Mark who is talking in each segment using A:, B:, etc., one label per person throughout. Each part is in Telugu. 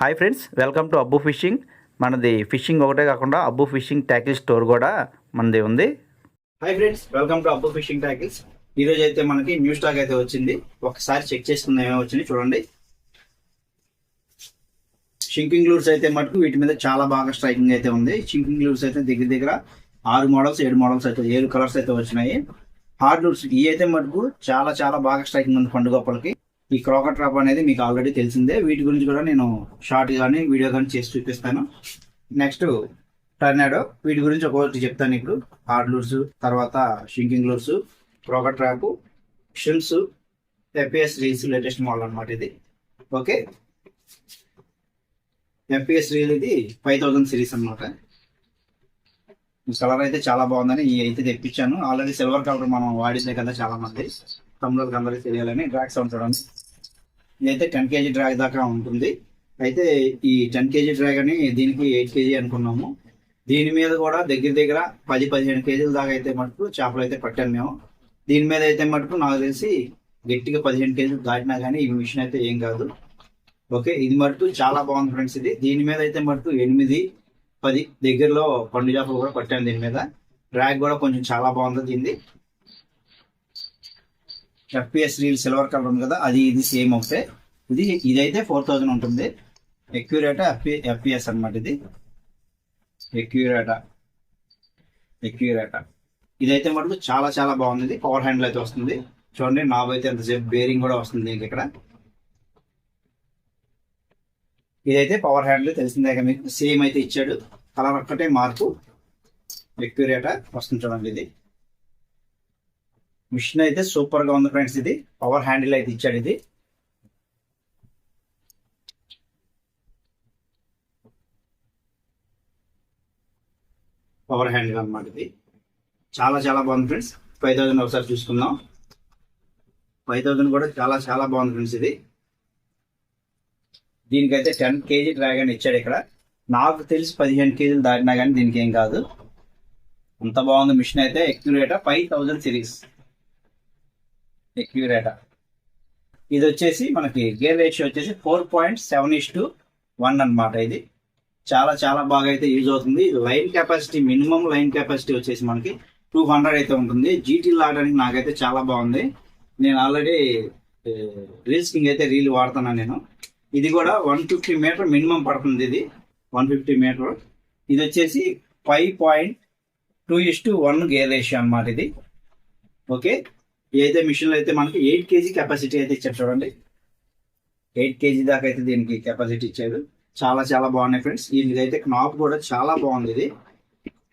A: Hi friends welcome to Abbu fishing మనది ఫిషింగ్ ఒకటే కాకుండా అబ్బు ఫిషింగ్ ట్యాకిల్ స్టోర్ కూడా మనది ఉంది. Hi friends welcome to Abbu fishing tackles ఈరోజు అయితే మనకి న్యూ స్టాక్ అయితే వచ్చింది. ఒకసారి చెక్ చేసుకుందాం ఏమేమి వచ్చింది చూడండి. షింకింగ్ లూర్స్ అయితే మటుకు వీటి మీద చాలా బాగా స్ట్రైకింగ్ అయితే ఉంది. షింకింగ్ లూర్స్ అయితే దగ్గర దగ్గర ఆరు మోడల్స్ ఏడు మోడల్స్ అయితే ఏడు కలర్స్ అయితే వచ్చినాయి. హార్డ్ లూర్స్ ఇవి అయితే మటుకు చాలా చాలా బాగా స్ట్రైకింగ్ ఉంది పండుగప్పలకి ఈ క్రాకర్ ట్రాప్ అనేది మీకు ఆల్రెడీ తెలిసిందే. వీటి గురించి కూడా నేను షార్ట్ కానీ వీడియో కానీ చేసి చూపిస్తాను. నెక్స్ట్ టర్నాడో వీటి గురించి ఒక్కొక్కటి చెప్తాను ఇప్పుడు. హార్డ్ లూర్స్ తర్వాత sinking lures cracker trap shims FPS reels latest model అనమాట ఇది. ఓకే? ఎఫ్పిఎస్ రీల్ ఇది ఫైవ్ థౌసండ్ సిరీస్ అనమాట కలర్ అయితే చాలా బాగుందని అయితే తెప్పించాను. ఆల్రెడీ సిల్వర్ కలర్ మనం వాడిందే కదా చాలా మంది. తమ్ముళ్ళకి అందరికీ తెలియాలని డ్రాక్స్ సౌండ్ చూడండి. ఇదైతే టెన్ కేజీ డ్రాగ్ దాకా ఉంటుంది. అయితే ఈ టెన్ కేజీ డ్రాగ్ అని దీనికి ఎయిట్ కేజీ అనుకున్నాము. దీని మీద కూడా దగ్గర దగ్గర పది పదిహేను కేజీల దాకా అయితే మటుకు చేపలు అయితే పట్టాను మేము. దీని మీద అయితే మటుకు నాకు తెలిసి గట్టిగా పదిహేను కేజీలు దాటినా కానీ ఈ మిషన్ అయితే ఏం కాదు. ఓకే ఇది మటుకు చాలా బాగుంది ఫ్రెండ్స్ ఇది. దీని మీద అయితే మటుకు ఎనిమిది పది దగ్గరలో పండు చేపలు కూడా పట్టాను దీని మీద. డ్రాగ్ కూడా కొంచెం చాలా బాగుంది దీనిది. ఎఫ్పిఎస్ రీల్ సిల్వర్ కలర్ ఉంది కదా అది ఇది సేమ్ ఒకటే. ఇది ఇదైతే ఫోర్ థౌజండ్ ఉంటుంది. ఎక్యూరేటా ఎఫ్పి ఎఫ్పిఎస్ అనమాట ఇది. ఎక్యూరేటా ఎక్యూరేటా ఇదైతే మటుకు చాలా చాలా బాగుంది ఇది. పవర్ హ్యాండిల్ అయితే వస్తుంది. చూడండి నాబ్ అయితే ఎంతసేపు బేరింగ్ కూడా వస్తుంది దీనికి ఇక్కడ. ఇదైతే పవర్ హ్యాండిల్ తెలిసిందే మీకు. సేమ్ అయితే ఇచ్చాడు. కలర్ ఒక్కటే మార్పు. ఎక్యూరేటా వస్తుంది చూడండి ఇది. మిషన్ అయితే సూపర్గా ఉంది ఫ్రెండ్స్ ఇది. పవర్ హ్యాండిల్ అయితే ఇచ్చాడు ఇది. పవర్ హ్యాండిల్ అన్నమాట ఇది. చాలా చాలా బాగుంది ఫ్రెండ్స్. ఫైవ్ థౌజండ్ ఒకసారి చూసుకుందాం. ఫైవ్ థౌజండ్ కూడా చాలా చాలా బాగుంది ఫ్రెండ్స్ ఇది. దీనికైతే టెన్ కేజీ డ్రాగన్ ఇచ్చాడు ఇక్కడ. నాకు తెలిసి పదిహేను కేజీలు దాటినా కానీ దీనికి ఏం కాదు. అంత బాగుంది మిషన్ అయితే. ఎక్యురేటా ఫైవ్ థౌజండ్ సిరీస్ క్యూరేటా. ఇది వచ్చేసి మనకి గేర్ రేషియో వచ్చేసి four point seven is to one అనమాట ఇది. చాలా చాలా బాగా అయితే యూజ్ అవుతుంది. Line capacity minimum line capacity వచ్చేసి మనకి టూ హండ్రెడ్ అయితే ఉంటుంది. జీటీ లాడడానికి నాకైతే చాలా బాగుంది. నేను ఆల్రెడీ రీల్స్ కింగ్ అయితే రీల్ వాడుతున్నాను నేను. ఇది కూడా వన్ ఫిఫ్టీ మీటర్ మినిమం పడుతుంది ఇది. One fifty metre. ఇది వచ్చేసి five point two is to one gear ratio అనమాట ఇది. ఓకే? ఏదైతే మిషన్లో అయితే మనకి ఎయిట్ కేజీ కెపాసిటీ అయితే ఇచ్చారు చూడండి. ఎయిట్ కేజీ దాకా అయితే దీనికి కెపాసిటీ ఇచ్చారు. చాలా చాలా బాగున్నాయి ఫ్రెండ్స్ ఇదైతే అయితే నాప్ కూడా చాలా బాగుంది ఇది.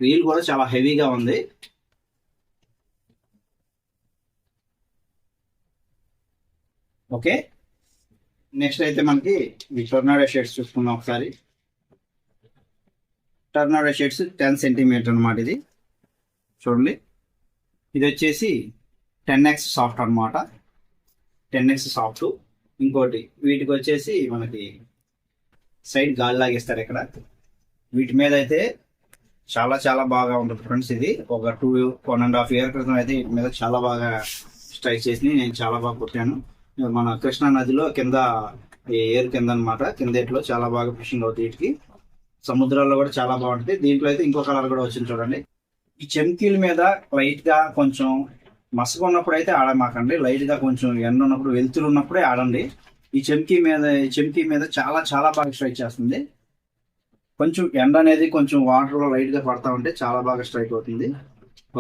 A: వీల్ కూడా చాలా హెవీగా ఉంది. ఓకే నెక్స్ట్ అయితే మనకి ఈ టొర్నాడో షేడ్స్ చూసుకుందాం ఒకసారి. టర్నాడో షేడ్స్ టెన్ సెంటీమీటర్ అనమాట ఇది. చూడండి. ఇది వచ్చేసి టెన్ ఎక్స్ సాఫ్ట్ అనమాట టెన్ ఎక్స్ సాఫ్ట్. ఇంకోటి వీటికి వచ్చేసి మనకి సైడ్ గాలి లాగేస్తారు ఇక్కడ. వీటి మీద అయితే చాలా చాలా బాగా ఉంటుంది ఫ్రెండ్స్ ఇది. ఒక two one and half year క్రితం అయితే వీటి మీద చాలా బాగా స్ట్రైక్ చేసి నేను చాలా బాగా కొట్టాను. మన కృష్ణా నదిలో కింద ఎయిర్ ఏరు కింద అనమాట కిందేట్లో చాలా బాగా ఫిషింగ్ అవుతుంది వీటికి. సముద్రాల్లో కూడా చాలా బాగుంటుంది. దీంట్లో అయితే ఇంకో కలర్ కూడా వచ్చింది చూడండి. ఈ చెంకీల మీద లైట్గా కొంచెం మసక ఉన్నప్పుడు అయితే ఆడమాకండి. లైట్గా కొంచెం ఎండ ఉన్నప్పుడు వెలుతురు ఉన్నప్పుడే ఆడండి. ఈ చెంకీ మీద ఈ చెంకీ మీద చాలా చాలా బాగా స్ట్రైక్ చేస్తుంది. కొంచెం ఎండ అనేది కొంచెం వాటర్లో లైట్గా పడతా ఉంటే చాలా బాగా స్ట్రైక్ అవుతుంది.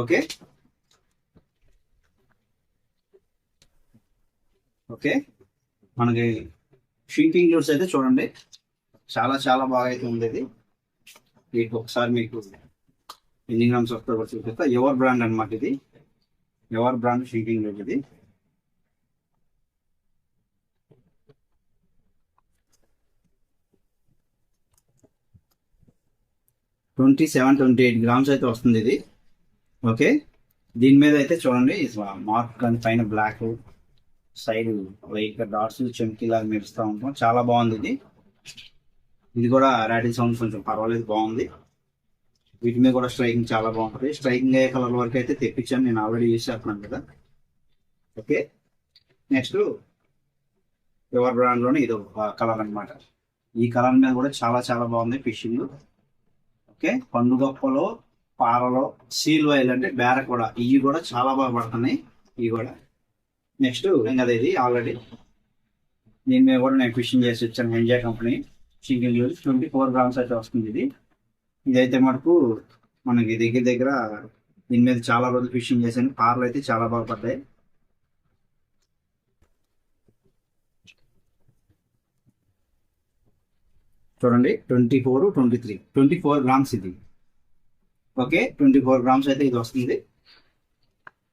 A: ఓకే? ఓకే? మనకి షింకింగ్ జ్యూస్ అయితే చూడండి. చాలా చాలా బాగా అయితే ఉంది ఇది మీకు ఒకసారి మీకు ఎన్ని గ్రామ్స్ వస్తుందో చూపిస్తా. ఎవర్ బ్రాండ్ అనమాట ఇది. ఎవర్ బ్రాండ్ షింకింగ్ రేట్ ఇది? Twenty seven twenty eight grams అయితే వస్తుంది ఇది. ఓకే. దీని మీద అయితే చూడండి మార్క్ కానీ పైన బ్లాక్ సైడ్ వైట్ డాట్స్ చెంకిలాగా మెరుస్తూ ఉంటాం. చాలా బాగుంది ఇది. ఇది కూడా రాటిల్ సౌండ్ కొంచెం పర్వాలేదు బాగుంది. వీటి మీద కూడా స్ట్రైకింగ్ చాలా బాగుంటుంది. స్ట్రైకింగ్ అయ్యే కలర్ వరకు అయితే తెప్పించాను నేను ఆల్రెడీ యూస్ చేస్తున్నాను కదా. ఓకే. నెక్స్ట్ ఎవర్ బ్రాండ్లోనే ఇది ఒక కలర్ అనమాట ఈ కలర్ మీద కూడా చాలా చాలా బాగుంది ఫిషింగ్. ఓకే. పండుగప్పలో పారలో సీల్ వైల్ అంటే బేర కూడా ఇవి కూడా చాలా బాగా పడుతున్నాయి. ఇవి కూడా. నెక్స్ట్ ఇంకా ఇది ఆల్రెడీ. దీని మీద కూడా నేను ఫిషింగ్ చేసి వచ్చాను enjoy company. Single use twenty four grams అయితే వస్తుంది ఇది. ఇదైతే మటుకు మనకి దగ్గర దగ్గర దీని మీద చాలా రోజులు ఫిషింగ్ చేశాను. పార్లు అయితే చాలా బాగా పడ్డాయి. చూడండి twenty four twenty three. Twenty four grams ఇది. ఓకే ట్వంటీ ఫోర్ గ్రామ్స్ అయితే ఇది వస్తుంది.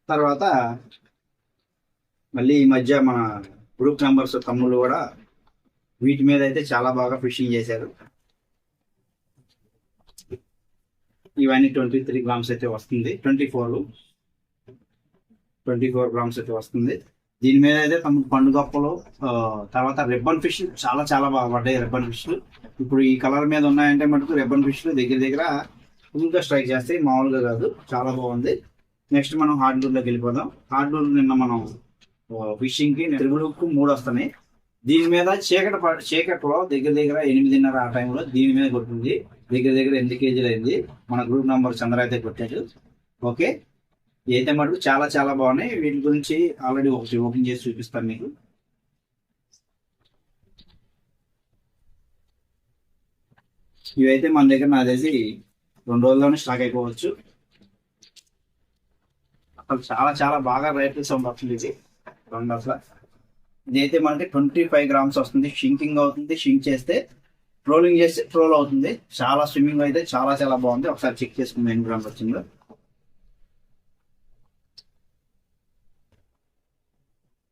A: తర్వాత మళ్ళీ ఈ మధ్య మన గ్రూప్ మెంబర్స్ తమ్ముళ్ళు కూడా వీటి మీద అయితే చాలా బాగా ఫిషింగ్ చేశారు. ఇవన్నీ ట్వంటీ త్రీ గ్రామ్స్ అయితే వస్తుంది. Twenty four twenty four grams అయితే వస్తుంది. దీని మీద అయితే తమకు పండుగప్పలు తర్వాత రిబ్బన్ ఫిష్ చాలా చాలా బాగా పడ్డాయి రిబ్బన్ ఫిష్. ఇప్పుడు ఈ కలర్ మీద ఉన్నాయంటే మటుకు రిబ్బన్ ఫిష్ దగ్గర దగ్గర ఫుల్గా స్ట్రైక్ చేస్తాయి మామూలుగా కాదు. చాలా బాగుంది. నెక్స్ట్ మనం హార్డ్లూర్లోకి వెళ్ళిపోదాం. హార్డ్లూర్ నిన్న మనం ఫిషింగ్కి త్రిబుల్ హుక్ మూడు వస్తున్నాయి. దీని మీద చీకటి చీకట్లో దగ్గర దగ్గర ఎనిమిదిన్నర ఆ టైంలో దీని మీద కొట్టింది. దగ్గర దగ్గర ఎనిమిది కేజీలు అయింది. మన గ్రూప్ నంబర్ చంద్ర అయితే కొట్టాడు ఓకే? అయితే మటుకు చాలా చాలా బాగున్నాయి. వీటి గురించి ఆల్రెడీ ఒకటి ఓపెన్ చేసి చూపిస్తాను మీకు. ఇవైతే మన దగ్గర నాకు తెలిసి రెండు రోజుల్లోనే స్టాక్ అయిపోవచ్చు. అసలు చాలా చాలా బాగా రేట్లు సౌండ్ ఇది. రెండు అసలు. ఇదైతే మనకి ట్వంటీ ఫైవ్ గ్రామ్స్ వస్తుంది. షింకింగ్ అవుతుంది. షింక్ చేస్తే ట్రోలింగ్ చేస్తే ట్రోల్ అవుతుంది. చాలా స్విమ్మింగ్ అయితే చాలా చాలా బాగుంది. ఒకసారి చెక్ చేసుకుందాం ఎన్ని గ్రామ్స్ వచ్చిందో.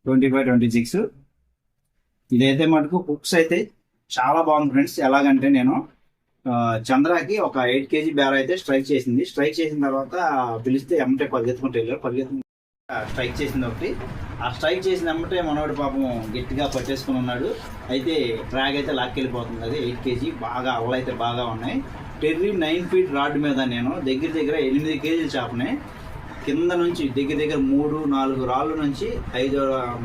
A: ట్వంటీ ఫైవ్ ట్వంటీ సిక్స్ ఇదైతే మటుకు హుక్స్ అయితే చాలా బాగుంది ఫ్రెండ్స్ ఎలాగంటే నేను చంద్రాకి ఒక ఎయిట్ కేజీ బ్యార్ అయితే స్ట్రైక్ చేసింది. స్ట్రైక్ చేసిన తర్వాత పిలిస్తే ఎమ్మటే పరిగెత్తుకుంటే వెళ్ళారు. పరిగెత్తుకుంటే స్ట్రైక్ చేసింది ఒకటి. ఆ స్ట్రైక్ చేసిన అమ్మటే మనవాడు పాపం గట్టిగా పట్టేసుకుని ఉన్నాడు. అయితే ట్రాగ్ అయితే లాక్కెళ్ళిపోతుంది. అది ఎయిట్ కేజీ. బాగా అవలు అయితే బాగా ఉన్నాయి. టెర్రీ నైన్ ఫీట్ రాడ్ మీద నేను దగ్గర దగ్గర ఎనిమిది కేజీలు చేపనే కింద నుంచి దగ్గర దగ్గర మూడు నాలుగు రాళ్ళు నుంచి ఐదు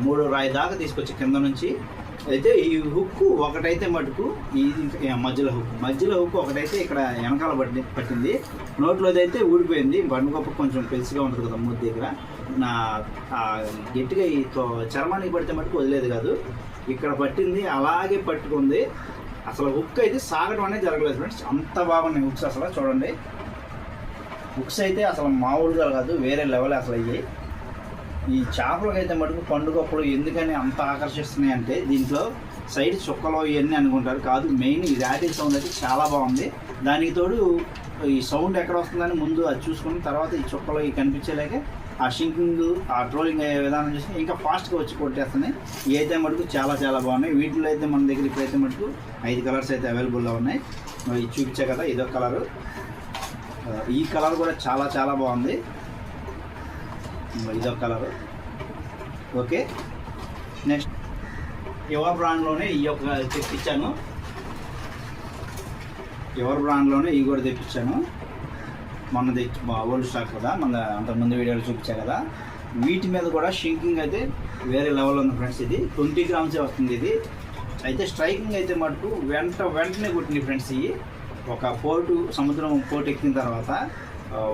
A: మూడు రాయి దాకా తీసుకొచ్చి కింద నుంచి అయితే ఈ హుక్ ఒకటైతే మటుకు ఈ మధ్యలో హుక్ మధ్యలో హుక్ ఒకటైతే ఇక్కడ వెనకాల పట్టి పట్టింది. నోట్లోదైతే ఊడిపోయింది. బండుగొప్ప కొంచెం పెలుసుగా ఉంటుంది కదా మూతి దగ్గర. నా గట్టిగా ఈ తో- చర్మానికి పడితే మటుకు వదిలేదు కాదు. ఇక్కడ పట్టింది అలాగే పట్టుకుంది. అసలు హుక్ అయితే సాగడం అనేది జరగలేదు ఫ్రెండ్స్. అంత బాగున్నాయి హుక్స్ అసలు చూడండి. బుక్స్ అయితే అసలు మామూలుగా కాదు వేరే లెవెల్ అసలు అయ్యాయి. ఈ చేపలకు అయితే మటుకు పండుగప్పుడు ఎందుకని అంత ఆకర్షిస్తున్నాయి అంటే దీంట్లో సైడ్ చుక్కలు ఇవన్నీ అనుకుంటారు. కాదు మెయిన్ ఈ రాటిల్ సౌండ్ అయితే చాలా బాగుంది. దానికి తోడు ఈ సౌండ్ ఎక్కడ వస్తుందని ముందు అది చూసుకుని తర్వాత ఈ చుక్కలు ఈ కనిపించేలాక ఆ షింకింగ్ ఆ ట్రోలింగ్ అయ్యే విధానం చూసి ఇంకా ఫాస్ట్గా వచ్చి కొట్టేస్తున్నాయి ఇవి అయితే మటుకు చాలా చాలా బాగున్నాయి. వీటిలో అయితే మన దగ్గర ఇప్పుడైతే మటుకు ఐదు కలర్స్ అయితే అవైలబుల్లో ఉన్నాయి. ఇవి ఇది చూపించా కదా ఇదొక కలరు ఈ కలర్ కూడా చాలా చాలా బాగుంది. ఇదొక కలర్ ఓకే నెక్స్ట్ యువ బ్రాండ్లోనే ఈ యొక్క తెప్పించాను ఎవరి బ్రాండ్లోనే ఇవి కూడా తెప్పించాను. మొన్న తెచ్చి ఓల్డ్ స్టాక్ కదా మన అంతకుముందు వీడియోలో చూపించా కదా. వీటి మీద కూడా షింకింగ్ అయితే వేరే లెవెల్ ఉంది ఫ్రెండ్స్ ఇది. ట్వంటీ గ్రామ్సే వస్తుంది ఇది. అయితే స్ట్రైకింగ్ అయితే మటుకు వెంట వెంటనే కొట్టింది ఫ్రెండ్స్ ఇవి ఒక పోర్టు సముద్రం పోర్ట్ ఎక్కిన తర్వాత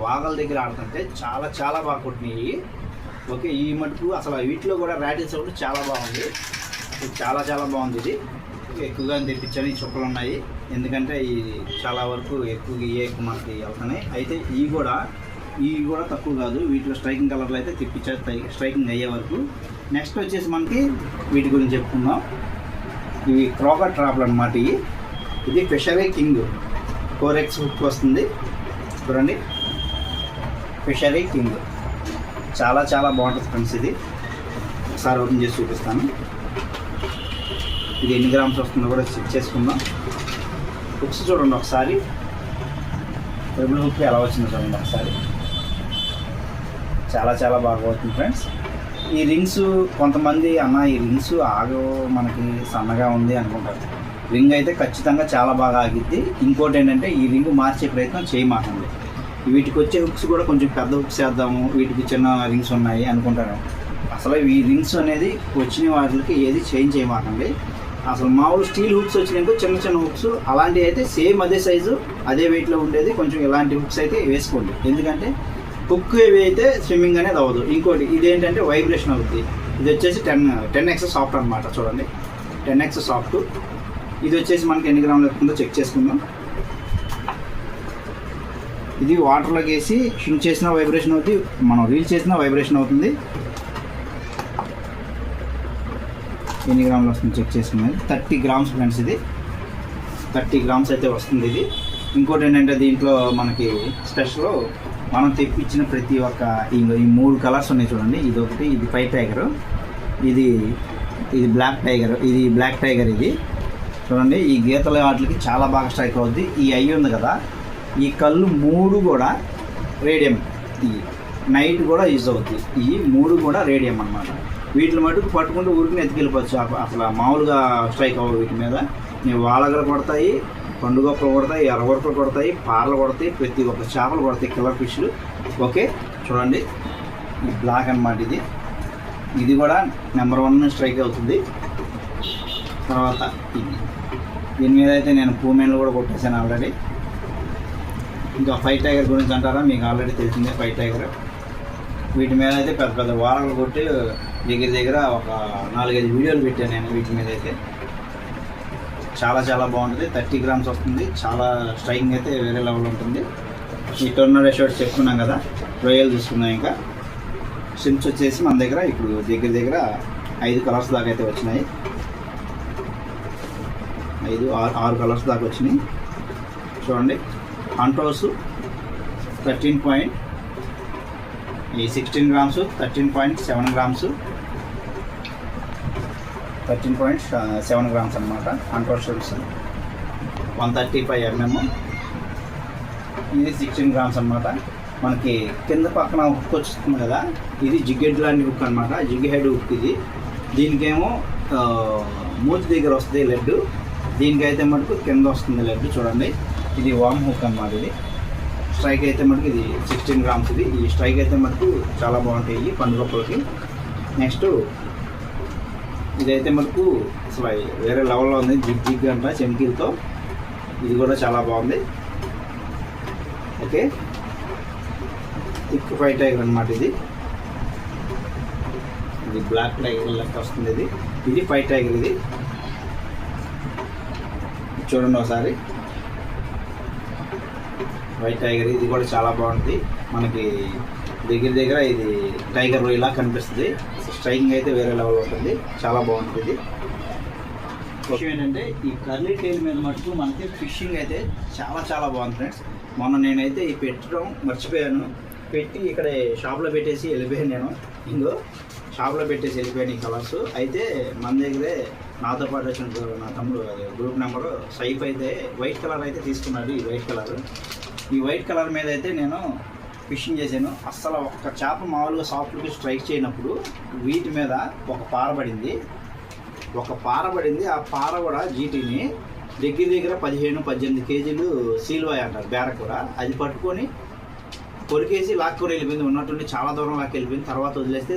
A: వాగల దగ్గర ఆడుతుంటే చాలా చాలా బాగా కొట్టినాయి ఓకే ఈ మటుకు అసలు వీటిలో కూడా ర్యాటిల్ ఒకటి చాలా బాగుంది. చాలా చాలా బాగుంది ఇది. ఎక్కువగా తెప్పించాను ఈ చుక్కలు ఉన్నాయి. ఎందుకంటే ఈ చాలా వరకు ఎక్కువ ఇవే ఎక్కువ మనకి వెళ్తున్నాయి అయితే ఇవి కూడా ఇవి కూడా తక్కువ కాదు. వీటిలో స్ట్రైకింగ్ కలర్లు అయితే తెప్పించారు స్ట్రైకింగ్ అయ్యే వరకు. నెక్స్ట్ వచ్చేసి మనకి వీటి గురించి చెప్పుకుందాం. ఇవి క్రోకర్ ట్రాప్లు అనమాట ఇవి. ఇది fishery king. Four X hook వస్తుంది. చూడండి. Fishery king. చాలా చాలా బాగుంటుంది ఫ్రెండ్స్ ఇది. ఒకసారి ఓపెన్ చేసి చూపిస్తాను. ఇది ఎన్ని గ్రామ్స్ వస్తుందో కూడా చెక్ చేసుకుందాం. హుక్స్ చూడండి ఒకసారి. ట్రిపుల్ హుక్ ఎలా వచ్చిందో చూడండి ఒకసారి. చాలా చాలా బాగా అవుతుంది ఫ్రెండ్స్. ఈ రింగ్స్ కొంతమంది అన్న ఈ రింగ్స్ ఆగో మనకి సన్నగా ఉంది అనుకుంటారు. రింగ్ అయితే ఖచ్చితంగా చాలా బాగా ఆగిద్ది. ఇంకోటి ఏంటంటే ఈ రింగ్ మార్చే ప్రయత్నం చేయమాకండి. వీటికి వచ్చే హుక్స్ కూడా కొంచెం పెద్ద హుక్స్ వేద్దాము వీటికి చిన్న రింగ్స్ ఉన్నాయి అనుకుంటారు. అసలు ఈ రింగ్స్ అనేది వచ్చిన వాటికి ఏది చేంజ్ చేయమాకండి. అసలు మామూలు స్టీల్ హుక్స్ వచ్చినాక చిన్న చిన్న హుక్స్ అలాంటివి అయితే సేమ్ అదే సైజు అదే వెయిట్లో ఉండేది. కొంచెం ఇలాంటి హుక్స్ అయితే వేసుకోండి. ఎందుకంటే హుక్ ఇవి అయితే స్విమ్మింగ్ అనేది అవ్వదు. ఇంకోటి ఇది ఏంటంటే వైబ్రేషన్ అవుతుంది ఇది వచ్చేసి టెన్ టెన్ ఎక్స్ సాఫ్ట్ అనమాట చూడండి. టెన్ ఎక్స్ సాఫ్ట్ ఇది వచ్చేసి మనకి ఎన్ని గ్రాములు ఎక్కుందో చెక్ చేసుకుందాం. ఇది వాటర్లోకి వేసి షింక్ చేసిన వైబ్రేషన్ అవుతుంది మనం రీల్ చేసిన వైబ్రేషన్ అవుతుంది. ఎన్ని గ్రాములు వస్తుంది చెక్ చేసుకున్నది థర్టీ గ్రామ్స్ ఫ్రెండ్స్ ఇది. థర్టీ గ్రామ్స్ అయితే వస్తుంది ఇది. ఇంకోటి ఏంటంటే దీంట్లో మనకి స్పెషల్ మనం తెప్పించిన ప్రతి ఒక్క ఈ మూడు కలర్స్ ఉన్నాయి చూడండి. ఇది ఒకటి ఇది ఫైవ్ టైగర్ ఇది ఇది బ్లాక్ టైగర్ ఇది బ్లాక్ టైగర్ ఇది. చూడండి ఈ గీతల వాటికి చాలా బాగా స్ట్రైక్ అవుద్ది. ఈ అయ్యి ఉంది కదా ఈ కళ్ళు మూడు కూడా రేడియం. ఇది నైట్ కూడా యూజ్ అవుద్ది. ఈ మూడు కూడా రేడియం అన్నమాట. వీటిని మటుకు పట్టుకుంటూ ఊరికి ఎత్తుకెళ్ళిపోవచ్చు. అసలు మామూలుగా స్ట్రైక్ అవ్వ వీటి మీద. నీ వాలగలు కొడతాయి పండుగొప్పలు కొడతాయి ఎర్రగొరపలు కొడతాయి పార్లు కొడతాయి ప్రతి ఒక్క చేపలు కొడతాయి కిల్లర్ ఫిష్లు. ఓకే చూడండి. బ్లాక్ అనమాట ఇది. ఇది కూడా నెంబర్ వన్ స్ట్రైక్ అవుతుంది. తర్వాత ఇది దీని మీద అయితే నేను పూమెన్లు కూడా కొట్టేశాను ఆల్రెడీ. ఇంకా ఫైట్ టైగర్ గురించి అంటారా? మీకు ఆల్రెడీ తెలిసిందే ఫైట్ టైగర్. వీటి మీద అయితే పెద్ద పెద్ద వారాలు కొట్టి దగ్గర దగ్గర ఒక నాలుగైదు వీడియోలు పెట్టాను నేను వీటి మీద అయితే. చాలా చాలా బాగుంటుంది. థర్టీ గ్రామ్స్ వస్తుంది. చాలా స్ట్రైకింగ్ అయితే వేరే లెవెల్ ఉంటుంది. ఈ టొర్నడో షర్ట్స్ చెప్పుకున్నాం కదా రొయ్యలు తీసుకున్నాం ఇంకా. సిమ్స్ వచ్చేసి మన దగ్గర ఇప్పుడు దగ్గర దగ్గర ఐదు కలర్స్ దాకా అయితే వచ్చినాయి. ఐదు ఆరు ఆరు కలర్స్ దాకా వచ్చినాయి. చూడండి. అంటోస్ థర్టీన్ పాయింట్ ఈ sixteen grams thirteen point seven grams thirteen point seven grams అనమాట అంటోస్ షిప్స్ వన్ థర్టీ ఫైవ్ ఎంఎం ఇది సిక్స్టీన్ గ్రామ్స్ అనమాట మనకి కింద పక్కన ఉక్కు వస్తుంది కదా ఇది జిగ్గెడ్ లాంటి ఉక్కు అనమాట జిగ్ హెడ్ హుక్ ఇది. దీనికేమో మూతి దగ్గర వస్తుంది లడ్డు. దీనికైతే మటుకు కింద వస్తుంది లడ్డు చూడండి. ఇది వామ్ హుక్ అన్నమాట ఇది. స్ట్రైక్ అయితే మటుకు ఇది సిక్స్టీన్ గ్రామ్స్ ఇది. ఈ స్ట్రైక్ అయితే మటుకు చాలా బాగుంటాయి పండుగప్పలకి నెక్స్ట్ ఇదైతే మనకు అసలు వేరే లెవెల్లో ఉంది. జిగ్ జిగ్ అంట చెమికీలతో ఇది కూడా చాలా బాగుంది. ఓకే. థిక్ ఫైవ్ టైగర్ అనమాట ఇది. ఇది బ్లాక్ టైగర్ లెక్క వస్తుంది ఇది. ఇది ఫైవ్ టైగర్ ఇది. చూడండి ఒకసారి. వైట్ టైగర్ ఇది కూడా చాలా బాగుంటుంది మనకి దగ్గర దగ్గర ఇది టైగర్ ఇలా కనిపిస్తుంది. స్ట్రైకింగ్ అయితే వేరే లెవెల్ ఉంటుంది. చాలా బాగుంటుంది. విషయం ఏంటంటే ఈ కర్లీ టైల్ మీద మటుకు మనకి ఫిషింగ్ అయితే చాలా చాలా బాగుంది ఫ్రెండ్స్. మొన్న నేనైతే ఈ పెట్టడం మర్చిపోయాను. పెట్టి ఇక్కడ షాప్లో పెట్టేసి వెళ్ళిపోయాను నేను. ఇంకో షాప్లో పెట్టేసి వెళ్ళిపోయాను ఈ కలర్స్. అయితే మన దగ్గరే నాతో పాటు వచ్చిన నా తమ్ముడు అది గ్రూప్ నెంబర్ సైఫ్ అయితే వైట్ కలర్ అయితే తీసుకున్నాడు ఈ వైట్ కలర్. ఈ వైట్ కలర్ మీద అయితే నేను ఫిషింగ్ చేశాను. అస్సలు ఒక్క చేప మామూలుగా సాఫ్ట్కి స్ట్రైక్ చేయనప్పుడు వీటి మీద ఒక పార పడింది. ఒక పార పడింది. ఆ పార కూడా జీటీని దగ్గర దగ్గర పదిహేను పద్దెనిమిది కేజీలు సీల్వాయ్ అంటారు బేరకూర. అది పట్టుకొని కొరికేసి లాక్కొని వెళ్ళిపోయింది. ఉన్నట్టుండి చాలా దూరం లాక్కి వెళ్ళిపోయింది. తర్వాత వదిలేస్తే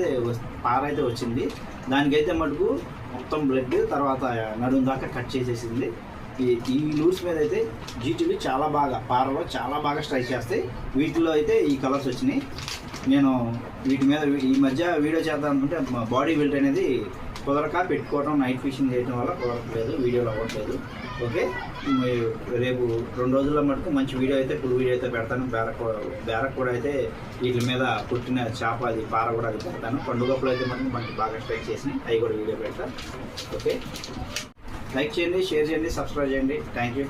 A: పార అయితే వచ్చింది. దానికైతే మటుకు మొత్తం బ్లడ్ తర్వాత నడుము దాకా కట్ చేసేసింది. ఈ ఈ లూస్ మీద అయితే జీటీలు చాలా బాగా పారలో చాలా బాగా స్ట్రైక్ చేస్తాయి. వీటిలో అయితే ఈ కలర్స్ వచ్చినాయి. నేను వీటి మీద ఈ మధ్య వీడియో చేద్దాం అనుకుంటే బాడీ బిల్ట్ అనేది కుదరక పెట్టుకోవడం నైట్ ఫిషింగ్ చేయడం వల్ల కుదరట్లేదు వీడియోలో అవ్వట్లేదు. ఓకే? రేపు రెండు రోజుల్లో మటుకు మంచి వీడియో అయితే ఫుల్ వీడియో అయితే పెడతాను. బేరకు బేరకు కూడా అయితే వీటి మీద పుట్టిన చేప అది పార కూడా అది పెడతాను. పండుగప్పుడు అయితే మటుకు మనకి బాగా స్ట్రైక్ చేసి అవి కూడా వీడియో పెడతాను okay? లైక్ చేయండి షేర్ చేయండి సబ్స్క్రైబ్ చేయండి థ్యాంక్ యూ